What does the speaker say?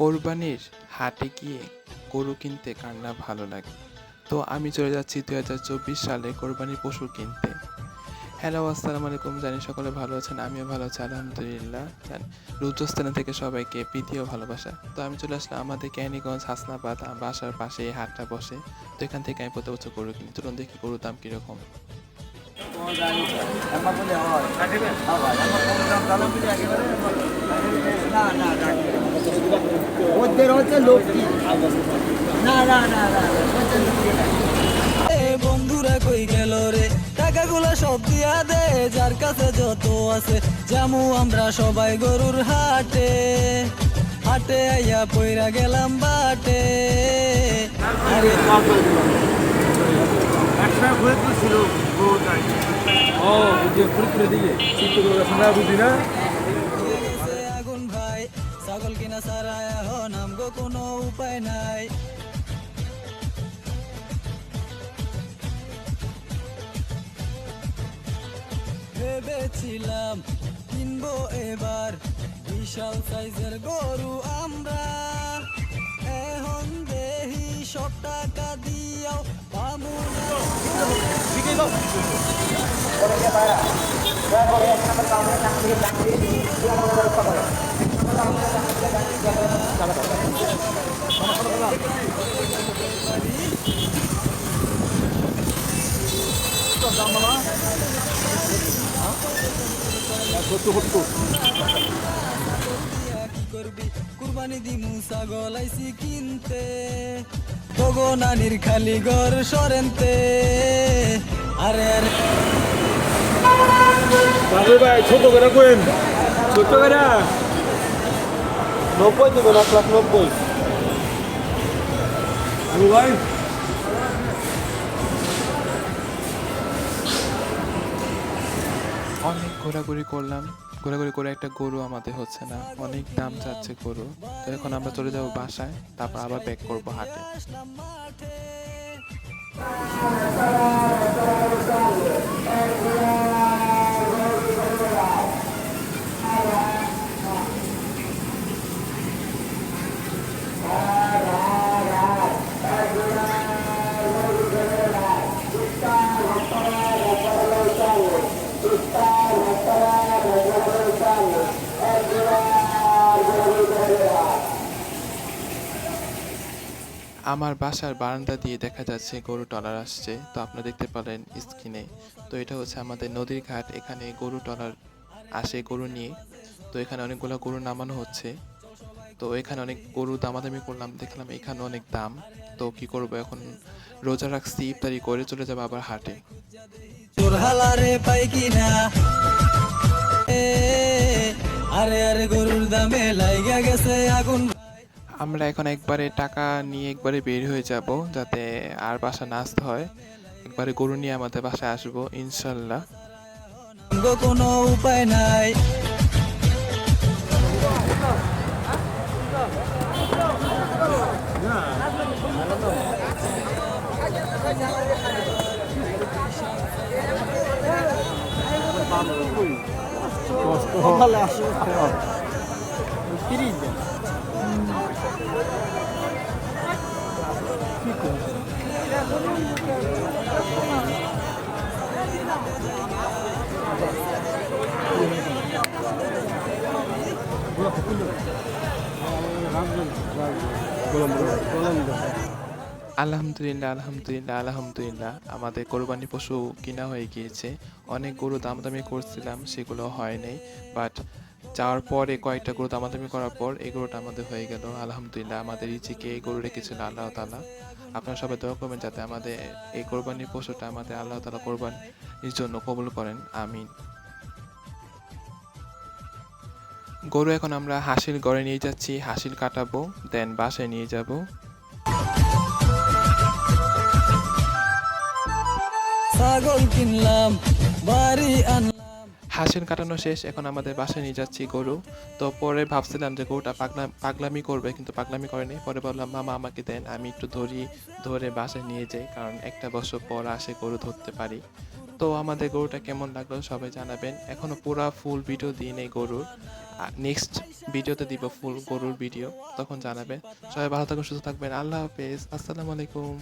কোরবানির হাটে গিয়ে গরু কিনতে কার না ভালো লাগে? তো আমি চলে যাচ্ছি দু হাজার চব্বিশ সালে কোরবানির পশু কিনতে। হ্যালো আসসালামু আলাইকুম। জানি সকলে ভালো আছেন, আমিও ভালো আছি, আলহামদুলিল্লাহ। রুদ্রস্থানে থেকে সবাইকে প্রীতি ও ভালোবাসা। তো আমি চলে আসলাম আমাদের ক্যানিগঞ্জ, হাসনাবাদ বাসার পাশে এই হাটটা বসে। তো এখান থেকে আমি প্রতি বছর গরু কিনি। চলুন দেখি গরুর দাম কীরকম। ওদের হচ্ছে না না না না ওদের লক্ষ্মী না। এ বন্ধুরা কই গেল রে? টাকাগুলো সব দিয়া দে যার কাছে যত আছে। জামু আমরা সবাই গরুর হাটে। হাটে আইয়া পইরা গেলাম বাটে। আরে ও যে ফুরফুরে দিকে চিত্রগুলো বুঝি না? সারা এখন আমগো কোনো উপায় নাই। ভেবেছিলাম কিনবো এবার বিশাল সাইজের গরু আমরা। এখন দেহি সব টাকা দিয়াও পামু না। করবি কুরবানি দিমু ছাগল আইছি কিনতে তোগো নানির খালি ঘর সরেনতে আরে আরে বাবু ভাই, ছোট করে কোয়েন ছোট করে? নব্বই দেবেন, এক লাখ নব্বই। ভাই অনেক ঘোরাঘুরি করলাম। ঘোরাঘুরি করে একটা গরু আমাদের হচ্ছে না। অনেক দাম চাচ্ছে গরু। তো এখন আমরা চলে যাব বাসায়, তারপর আবার ব্যাক করব হাটে। Thank মাঠে আমার বাসার বারান্দা দিয়ে দেখা যাচ্ছে গরু টলার আসছে, তো আপনারা দেখতে পারেন স্ক্রিনে। তো এটা হচ্ছে আমাদের নদীর ঘাট, এখানে গরু টলার আসে গরু নিয়ে। তো এখানে অনেকগুলো গরু নামানো হচ্ছে। তো এখানে অনেক গরু দামাদামি করলাম, দেখলাম এখানে অনেক দাম। তো কি করব এখন? রোজা রাখছি, ইফতারি করে চলে যাব আবার হাটে। আরে আরে, গরুর দামে লাইগা গেছে আগুন। আমরা এখন একবারে টাকা নিয়ে একবারে বের হয়ে যাব যাতে আর বাসা না হয়। একবারে গরু নিয়ে আমাদের বাসায় আসব ইনশাল্লাহ। কোনো উপায় নাই। আলহামদুলিল্লাহ আলহামদুলিল্লাহ আলহামদুলিল্লাহ। আমাদের কোরবানি পশু কিনা হয়ে গিয়েছে। অনেক গরু দামদামি করছিলাম, সেগুলো হয় নাই। বাট যাওয়ার পরে কয়েকটা গরু দামাদামি করার পর এই গরুটা আমাদের হয়ে গেল। আলহামদুলিল্লাহ আমাদের ইচিকে এই গরু রেখেছিল, আল্লাহ তালা আপনারা সবাই দোয়া করবেন যাতে আমাদের এই কোরবানির পশুটা আমাদের আল্লাহ তালা কোরবানির জন্য কবুল করেন, আমিন। গরু এখন আমরা হাসিল গড়ে নিয়ে যাচ্ছি হাসিল কাটাবো, দেন বাসায় নিয়ে যাব। ছাগল কিনলাম, বাড়ি আনলাম। হাসিল কাটানো শেষ, এখন আমাদের বাসায় নিয়ে যাচ্ছি গরু। তো পরে ভাবছিলাম যে গরুটা পাগলা, পাগলামি করবে, কিন্তু পাগলামি করেনি। পরে বললাম, মামা, আমাকে দেন, আমি একটু ধরি, ধরে বাসায় নিয়ে যাই, কারণ একটা বছর পর আসে গরু ধরতে পারি। তো আমাদের গরুটা কেমন লাগল সবাই জানাবেন। এখনও পুরা ফুল ভিডিও দিই নেই গরুর। নেক্সট ভিডিওতে দিব ফুল গরুর ভিডিও তখন জানাবেন। সবাই ভালো থাকুন, সুস্থ থাকবেন। আল্লাহ হাফেজ। আসসালামু আলাইকুম।